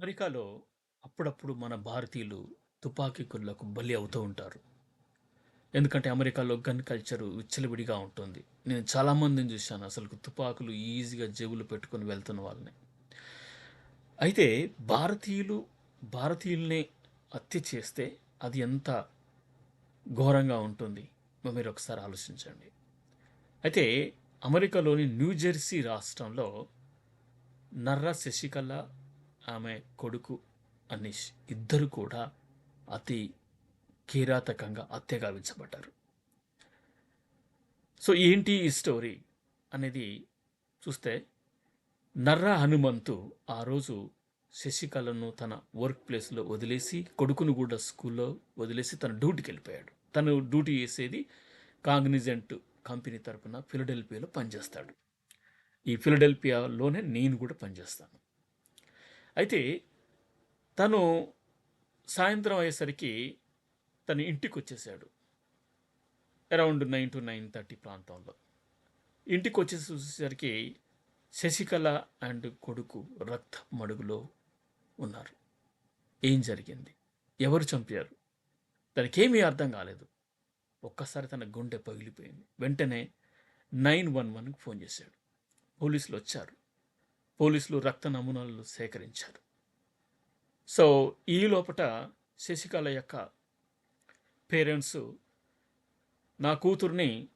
అమెరికాలో అప్పుడప్పుడు మన భారతీయులు తుపాకీ గుళ్ళకు బలి అవుతూ ఉంటారు. ఎందుకంటే అమెరికాలో గన్ కల్చర్ విచ్చలవిడిగా ఉంటుంది. నేను చాలామందిని చూశాను అసలు తుపాకులు ఈజీగా జేబులు పెట్టుకొని వెళ్తున్న వాళ్ళని. అయితే భారతీయులు భారతీయుల్ని హత్య చేస్తే అది ఎంత ఘోరంగా ఉంటుంది? మీరు ఒకసారి ఆలోచించండి. అయితే అమెరికాలోని న్యూజెర్సీ రాష్ట్రంలో నర్ర శశికళ ఆమె కొడుకు అనీష్ ఇద్దరు కూడా అతి కిరాతకంగా హత్య గావించబడ్డారు సో ఏంటి ఈ స్టోరీ అనేది చూస్తే నర్ర హనుమంతు ఆ రోజు శశికళను తన వర్క్ ప్లేస్లో వదిలేసి కొడుకును కూడా స్కూల్లో వదిలేసి తన డ్యూటీకి వెళ్ళిపోయాడు తను డ్యూటీ చేసేది కాగ్నిజెంట్ కంపెనీ తరపున ఫిలడెల్ఫియాలో పనిచేస్తాడు. ఈ ఫిలడెల్ఫియాలోనే నేను కూడా పనిచేస్తాను. అయితే తను సాయంత్రం అయ్యేసరికి తన ఇంటికి వచ్చేసాడు around nine to nine thirty ప్రాంతంలో. ఇంటికి వచ్చేసి చూసేసరికి శశికళ అండ్ కొడుకు రక్త మడుగులో ఉన్నారు. ఏం జరిగింది? ఎవరు చంపారు? తనకేమీ అర్థం కాలేదు. ఒక్కసారి తన గుండె పగిలిపోయింది. వెంటనే నైన్ వన్ వన్కి ఫోన్ చేశాడు. పోలీసులు వచ్చారు పోలీసులు రక్త నమూనాలు సేకరించారు. సో ఈ లోపట శశికళ యొక్క పేరెంట్స్ నా కూతుర్ని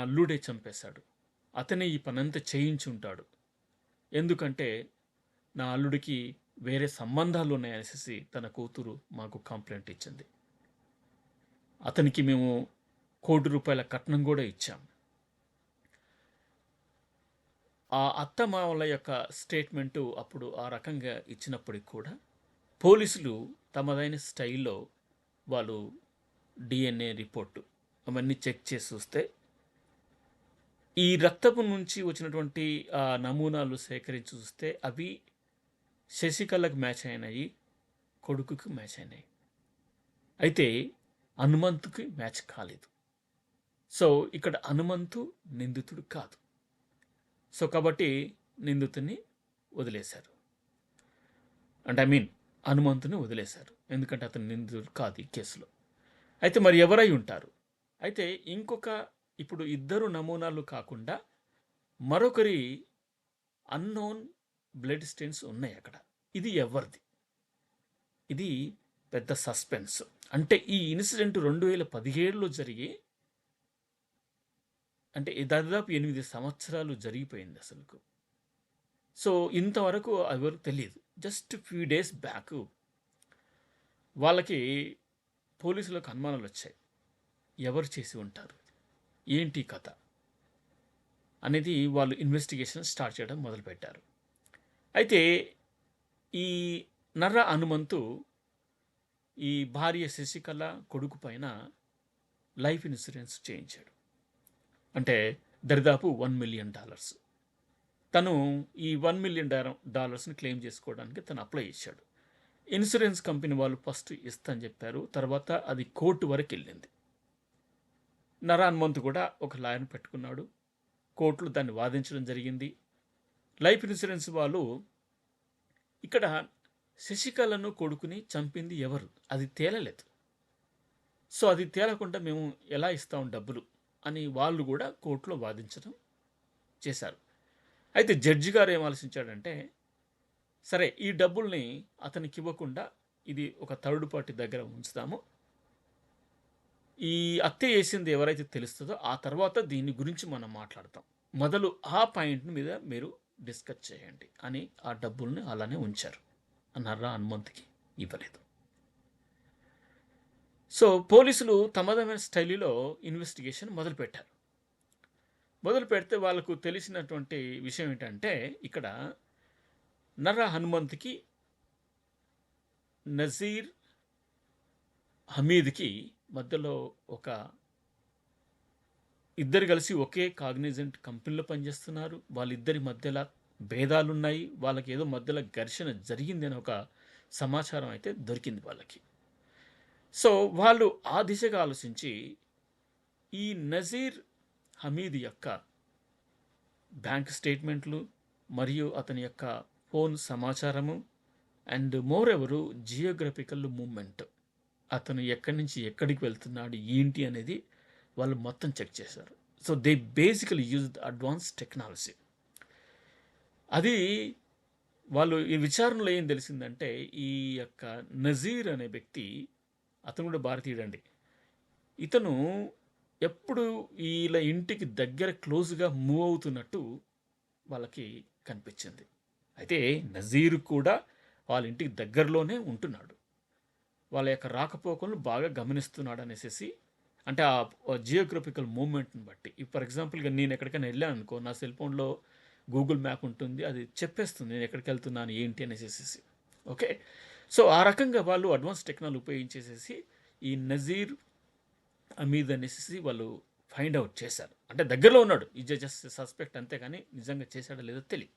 అల్లుడే చంపేశాడు. అతనే ఈ పనంతా చేయించి ఉంటాడు. ఎందుకంటే నా అల్లుడికి వేరే సంబంధాలు ఉన్నాయనేసి తన కూతురు మాకు కంప్లైంట్ ఇచ్చింది. అతనికి మేము కోటి రూపాయల కట్నం కూడా ఇచ్చాం. ఆ అత్తమామల యొక్క స్టేట్మెంటు అప్పుడు ఆ రకంగా ఇచ్చినప్పటికి కూడా పోలీసులు తమదైన స్టైల్లో వాళ్ళు డిఎన్ఏ రిపోర్టు అవన్నీ చెక్ చేసి చూస్తే ఈ రక్తపు నుంచి వచ్చినటువంటి ఆ నమూనాలు సేకరించి చూస్తే అవి శశికళకు మ్యాచ్ అయినాయి కొడుకుకి మ్యాచ్ అయినాయి. అయితే హనుమంతుకి మ్యాచ్ కాలేదు. సో ఇక్కడ హనుమంతు నిందితుడు కాదు. సో కాబట్టి నిందితుని వదిలేశారు. అంటే ఐ మీన్ హనుమంతుని వదిలేశారు. ఎందుకంటే అతను నిందితుడు కాదు ఈ కేసులో. అయితే మరి ఎవరై ఉంటారు? అయితే ఇంకొక ఇప్పుడు ఇద్దరు నమూనాలు కాకుండా మరొకరి అన్నోన్ బ్లడ్ స్టెయిన్స్ ఉన్నాయి అక్కడ. ఇది ఎవరిది? ఇది పెద్ద సస్పెన్స్ అంటే ఈ ఇన్సిడెంట్ రెండు వేల పదిహేడులో జరిగి అంటే దాదాపు ఎనిమిది సంవత్సరాలు జరిగిపోయింది అసలుకు. సో ఇంతవరకు ఎవరు తెలియదు. జస్ట్ ఫ్యూ డేస్ బ్యాక్ వాళ్ళకి పోలీసులకు అనుమానాలు వచ్చాయి. ఎవరు చేసి ఉంటారు? ఏంటి కథ? అనేది వాళ్ళు ఇన్వెస్టిగేషన్ స్టార్ట్ చేయడం మొదలుపెట్టారు. అయితే ఈ నర్ర హనుమంతు ఈ భార్య శశికళ కొడుకు పైన లైఫ్ ఇన్సూరెన్స్ చేయించాడు. అంటే దరిదాపు వన్ మిలియన్ డాలర్స్. తను ఈ వన్ మిలియన్ డాలర్స్ని క్లెయిమ్ చేసుకోవడానికి తను అప్లై చేశాడు. ఇన్సూరెన్స్ కంపెనీ వాళ్ళు ఫస్ట్ ఇస్తాను చెప్పారు తర్వాత అది కోర్టు వరకు వెళ్ళింది. నరాన్మంత్ కూడా ఒక లాయర్ని పెట్టుకున్నాడు. కోర్టులో దాన్ని వాదించడం జరిగింది. లైఫ్ ఇన్సూరెన్స్ వాళ్ళు ఇక్కడ శశికళను కొడుకుని చంపింది ఎవరు? అది తేలలేదు. సో అది తేలకుండా మేము ఎలా ఇస్తాం డబ్బులు? అని వాళ్ళు కూడా కోర్టులో వాదించడం చేశారు. అయితే జడ్జి గారు ఏం ఆలోచించాడంటే సరే ఈ డబ్బుల్ని అతనికి ఇవ్వకుండా ఇది ఒక థర్డ్ పార్టీ దగ్గర ఉంచుతాము. ఈ హత్య చేసింది ఎవరైతే తెలుస్తుందో ఆ తర్వాత దీని గురించి మనం మాట్లాడతాం. మొదలు ఆ పాయింట్ మీద మీరు డిస్కస్ చేయండి అని ఆ డబ్బుల్ని అలానే ఉంచారు. అన్నారా హనుమంత్కి ఇవ్వలేదు. సో పోలీసులు తమదమైన స్టైలీలో ఇన్వెస్టిగేషన్ మొదలుపెట్టారు. మొదలు పెడితే వాళ్ళకు తెలిసినటువంటి విషయం ఏంటంటే ఇక్కడ నర్ర హనుమంత్కి నజీర్ హమీద్కి మధ్యలో ఒక ఇద్దరు కలిసి ఒకే కాగ్నిజెంట్ కంపెనీలో పనిచేస్తున్నారు. వాళ్ళిద్దరి మధ్యలో భేదాలున్నాయి. వాళ్ళకి ఏదో మధ్యలో ఘర్షణ జరిగింది అని ఒక సమాచారం అయితే దొరికింది వాళ్ళకి. సో వాళ్ళు ఆ దిశగా ఆలోచించి ఈ నజీర్ హమీద్ యొక్క బ్యాంక్ స్టేట్మెంట్లు మరియు అతని యొక్క ఫోన్ సమాచారము అండ్ మోర్ ఎవరు జియోగ్రఫికల్ మూమెంట్ అతను ఎక్కడి నుంచి ఎక్కడికి వెళ్తున్నాడు ఏంటి అనేది వాళ్ళు మొత్తం చెక్ చేశారు. So they basically use advance technology. అది వాళ్ళు ఈ విచారణలో ఏం తెలిసిందంటే ఈ యొక్క నజీర్ అనే వ్యక్తి అతను కూడా భారతీయుడండి. ఇతను ఎప్పుడు వీళ్ళ ఇంటికి దగ్గర క్లోజ్గా మూవ్ అవుతున్నట్టు వాళ్ళకి కనిపించింది. అయితే నజీర్ కూడా వాళ్ళ ఇంటికి దగ్గరలోనే ఉంటున్నాడు. వాళ్ళ యొక్క రాకపోకలను బాగా గమనిస్తున్నాడు అనేసి అంటే ఆ జియోగ్రఫికల్ మూమెంట్ని బట్టి. ఫర్ ఎగ్జాంపుల్గా నేను ఎక్కడికైనా వెళ్ళాను అనుకో నా సెల్ ఫోన్లో గూగుల్ మ్యాప్ ఉంటుంది అది చెప్పేస్తుంది నేను ఎక్కడికి వెళ్తున్నాను ఏంటి అనేసి ఓకే? సో ఆ రకంగా వాళ్ళు అడ్వాన్స్ టెక్నాలజీ ఉపయోగించేసేసి ఈ నజీర్ అమీద్ అనేసి వాళ్ళు ఫైండ్ అవుట్ చేశారు. అంటే దగ్గరలో ఉన్నాడు. ఇది జస్ట్ సస్పెక్ట్ అంతే కానీ నిజంగా చేశాడో లేదో తెలియదు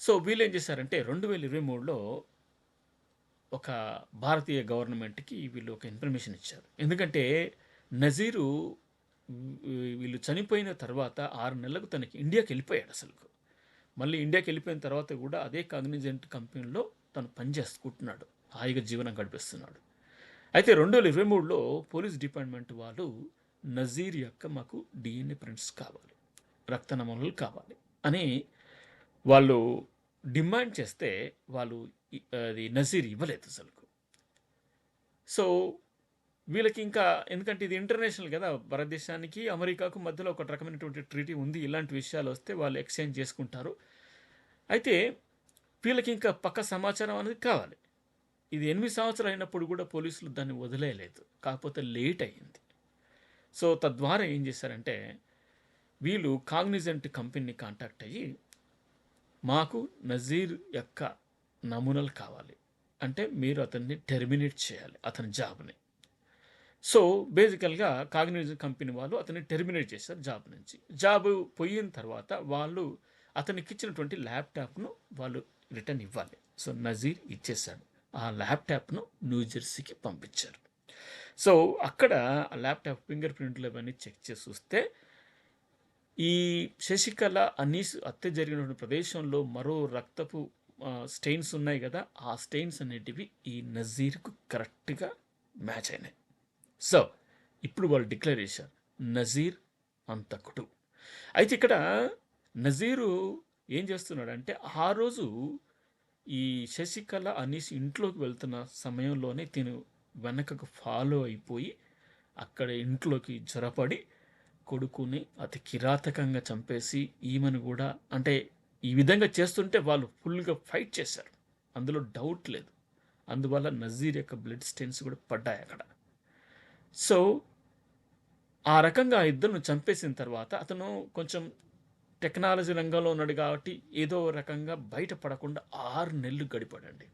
సో వీళ్ళు ఏం చేశారంటే రెండు వేల ఇరవై మూడులో ఒక భారతీయ గవర్నమెంట్కి వీళ్ళు ఒక ఇన్ఫర్మేషన్ ఇచ్చారు. ఎందుకంటే నజీరు వీళ్ళు చనిపోయిన తర్వాత ఆరు నెలలకు తనకి ఇండియాకి వెళ్ళిపోయాడు అసలు మళ్ళీ ఇండియాకి వెళ్ళిపోయిన తర్వాత కూడా అదే కాగ్నిజెంట్ కంపెనీలో తను పని చేసుకుంటున్నాడు. హాయిగా జీవనం గడిపిస్తున్నాడు. అయితే రెండు వేల ఇరవై మూడులో పోలీస్ డిపార్ట్మెంట్ వాళ్ళు నజీర్ యొక్క మాకు డిఎన్ఏ ప్రింట్స్ కావాలి. రక్త నమూనాలు కావాలి అని వాళ్ళు డిమాండ్ చేస్తే వాళ్ళు అది నజీర్ ఇవ్వలేదు అసలు సో వీళ్ళకి ఇంకా ఎందుకంటే ఇది ఇంటర్నేషనల్ కదా భారతదేశానికి అమెరికాకు మధ్యలో ఒక రకమైనటువంటి ట్రీటీ ఉంది. ఇలాంటి విషయాలు వస్తే వాళ్ళు ఎక్స్చేంజ్ చేసుకుంటారు. అయితే వీళ్ళకి ఇంకా పక్క సమాచారం అనేది కావాలి. ఇది ఎనిమిది సంవత్సరాలు అయినప్పుడు కూడా పోలీసులు దాన్ని వదిలేయలేదు. కాకపోతే లేట్ అయ్యింది. సో తద్వారా ఏం చేశారంటే వీళ్ళు కాగ్నిజెంట్ కంపెనీని కాంటాక్ట్ అయ్యి మాకు నజీర్ యొక్క నమూనాలు కావాలి. అంటే మీరు అతన్ని టెర్మినేట్ చేయాలి అతని జాబ్ని. సో బేసికల్గా కాగ్నిజెంట్ కంపెనీ వాళ్ళు అతన్ని టెర్మినేట్ చేశారు జాబ్ నుంచి. జాబ్ పోయిన తర్వాత వాళ్ళు అతనికి ఇచ్చినటువంటి ల్యాప్టాప్ను వాళ్ళు రిటర్న్ ఇవ్వాలి. సో నజీర్ ఇచ్చేశాడు. ఆ ల్యాప్టాప్ను న్యూజెర్సీకి పంపించారు. సో అక్కడ ఆ ల్యాప్టాప్ ఫింగర్ ప్రింట్లు అవన్నీ చెక్ చేసి చూస్తే ఈ శశికళ అనీస్ హత్య జరిగినటువంటి ప్రదేశంలో మరో రక్తపు స్టెయిన్స్ ఉన్నాయి కదా ఆ స్టెయిన్స్ అనేటివి ఈ నజీర్కు కరెక్ట్గా మ్యాచ్ అయినాయి. సో ఇప్పుడు వాళ్ళు డిక్లేర్ చేశారు నజీర్ అంతకుడు. అయితే ఇక్కడ నజీరు ఏం చేస్తున్నాడంటే ఆ రోజు ఈ శశికళ అనేసి ఇంట్లోకి వెళ్తున్న సమయంలోనే తిను వెనకకు ఫాలో అయిపోయి అక్కడ ఇంట్లోకి జ్వరపడి కొడుకుని అతి కిరాతకంగా చంపేసి ఈమెను కూడా అంటే ఈ విధంగా చేస్తుంటే వాళ్ళు ఫుల్గా ఫైట్ చేశారు. అందులో డౌట్ లేదు. అందువల్ల నజీర్ యొక్క బ్లడ్ స్టెయిన్స్ కూడా పడ్డాయి అక్కడ. సో ఆ రకంగా ఆ ఇద్దరును చంపేసిన తర్వాత అతను కొంచెం టెక్నాలజీ రంగంలో ఉన్నాడు కాబట్టి ఏదో రకంగా బయటపడకుండా ఆరు నెలలు గడిపాడండి.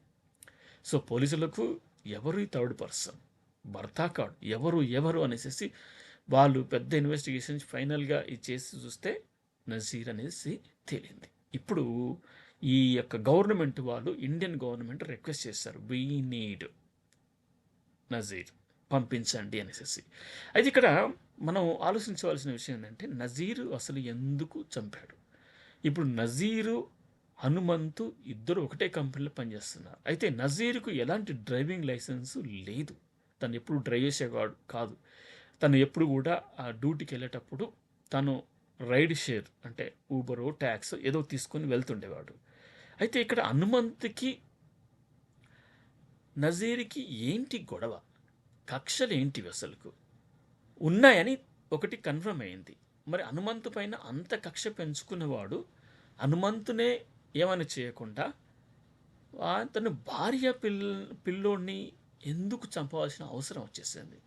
సో పోలీసులకు ఎవరు ఈ థర్డ్ పర్సన్? భర్త కాడు. ఎవరు ఎవరు అనేసి వాళ్ళు పెద్ద ఇన్వెస్టిగేషన్ ఫైనల్గా ఇది చేసి చూస్తే నజీర్ అనేసి తేలింది. ఇప్పుడు ఈ యొక్క గవర్నమెంట్ వాళ్ళు ఇండియన్ గవర్నమెంట్ రిక్వెస్ట్ చేశారు. వీ నీడ్ నజీర్ పంపించండి అనేసి అయితే ఇక్కడ మనం ఆలోచించవలసిన విషయం ఏంటంటే నజీరు అసలు ఎందుకు చంపాడు? ఇప్పుడు నజీరు హనుమంతు ఇద్దరు ఒకటే కంపెనీలో పనిచేస్తున్నారు. అయితే నజీరుకు ఎలాంటి డ్రైవింగ్ లైసెన్స్ లేదు. తను ఎప్పుడు డ్రైవ్ చేసేవాడు కాదు. తను ఎప్పుడు కూడా ఆ డ్యూటీకి వెళ్ళేటప్పుడు తను రైడ్ షేర్ అంటే ఊబరో ట్యాక్స్ ఏదో తీసుకొని వెళ్తుండేవాడు. అయితే ఇక్కడ హనుమంతుకి నజీర్కి ఏంటి గొడవ? కక్షలు ఏంటివి అసలుకు? ఉన్నాయని ఒకటి కన్ఫర్మ్ అయింది. మరి హనుమంతు పైన అంత కక్ష పెంచుకున్నవాడు హనుమంతునే ఏమని చేయకుండా తను భార్య పిల్ల పిల్లోడిని ఎందుకు చంపవలసిన అవసరం వచ్చేసింది?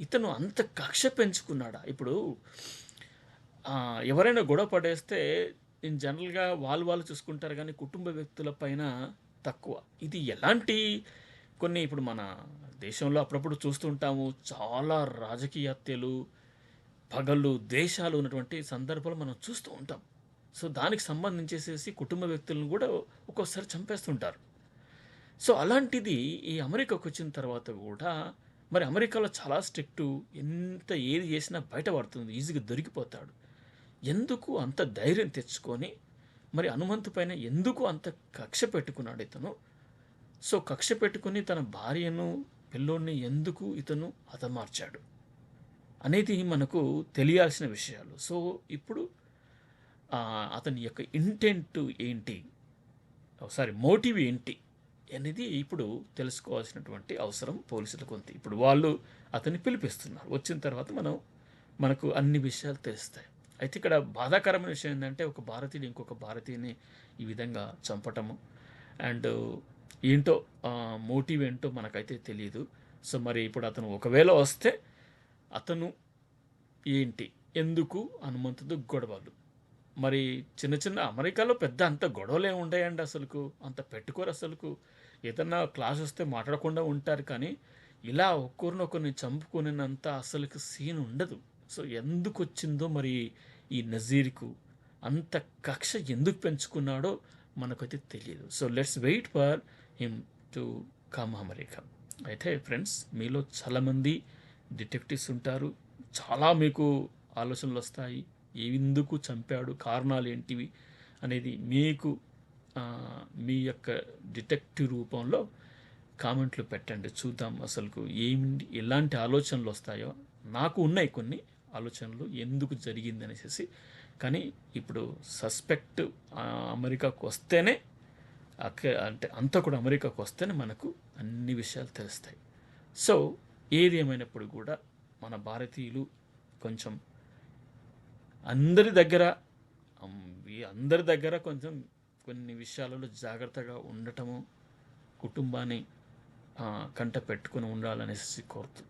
ఇతను అంత కక్ష పెంచుకున్నాడా? ఇప్పుడు ఎవరైనా గొడవ పడేస్తే నేను జనరల్గా వాళ్ళు వాళ్ళు చూసుకుంటారు కానీ కుటుంబ వ్యక్తుల పైన తక్కువ. ఇది ఎలాంటి కొన్ని ఇప్పుడు మన దేశంలో అప్పుడప్పుడు చూస్తుంటాము. చాలా రాజకీయ హత్యలు పగళ్ళు దేశాలు ఉన్నటువంటి సందర్భాలు మనం చూస్తూ ఉంటాం. సో దానికి సంబంధించేసేసి కుటుంబ వ్యక్తులను కూడా ఒక్కోసారి చంపేస్తుంటారు. సో అలాంటిది ఈ అమెరికాకు వచ్చిన తర్వాత కూడా మరి అమెరికాలో చాలా స్ట్రిక్ట్ ఎంత ఏది చేసినా బయటపడుతుంది ఈజీగా దొరికిపోతాడు. ఎందుకు అంత ధైర్యం తెచ్చుకొని మరి హనుమంతు పైన ఎందుకు అంత కక్ష పెట్టుకున్నాడు ఇతను? సో కక్ష పెట్టుకుని తన భార్యను పిల్లోడిని ఎందుకు ఇతను హతమార్చాడు? అనేది మనకు తెలియాల్సిన విషయాలు. సో ఇప్పుడు అతని యొక్క ఇంటెంట్ ఏంటి? సారీ మోటివ్ ఏంటి? అనేది ఇప్పుడు తెలుసుకోవాల్సినటువంటి అవసరం పోలీసులకు ఉంది. ఇప్పుడు వాళ్ళు అతన్ని పిలిపిస్తున్నారు. వచ్చిన తర్వాత మనం మనకు అన్ని విషయాలు తెలుస్తాయి. అయితే ఇక్కడ బాధాకరమైన విషయం ఏంటంటే ఒక భారతీయుడు ఇంకొక భారతీయుని ఈ విధంగా చంపటము. అండ్ ఏంటో మోటివ్ ఏంటో మనకైతే తెలియదు సో మరి ఇప్పుడు అతను ఒకవేళ వస్తే అతను ఏంటి ఎందుకు హనుమంతుడు గొడవలు? మరి చిన్న చిన్న అమెరికాలో పెద్ద అంత గొడవలు ఏమి ఉంటాయండి అసలుకు అంత పెట్టుకోరు అసలుకు. ఏదన్నా క్లాస్ వస్తే మాట్లాడకుండా ఉంటారు కానీ ఇలా ఒక్కరినొకరిని చంపుకునేంత అసలుకి సీన్ ఉండదు. సో ఎందుకు వచ్చిందో మరి ఈ నజీర్కు అంత కక్ష ఎందుకు పెంచుకున్నాడో మనకైతే తెలియదు so let's wait for him to come America అయితే ఫ్రెండ్స్ మీలో చాలామంది డిటెక్టివ్స్ ఉంటారు. చాలా మీకు ఆలోచనలు వస్తాయి. ఎందుకు చంపాడు? కారణాలు ఏంటివి? అనేది మీకు మీ యొక్క డిటెక్టివ్ రూపంలో కామెంట్లు పెట్టండి. చూద్దాం అసలుకు ఏమి ఎలాంటి ఆలోచనలు వస్తాయో. నాకు ఉన్నాయి కొన్ని ఆలోచనలు ఎందుకు జరిగింది అనేసి కానీ ఇప్పుడు సస్పెక్ట్ అమెరికాకు వస్తేనే అంటే అంతా కూడా అమెరికాకు వస్తేనే మనకు అన్ని విషయాలు తెలుస్తాయి. సో ఏది ఏమైనప్పుడు కూడా మన భారతీయులు కొంచెం అందరి దగ్గర అందరి దగ్గర కొంచెం కొన్ని విషయాలలో జాగ్రత్తగా ఉండటము కుటుంబాన్ని కంట పెట్టుకుని ఉండాలనేసి కోరుతూ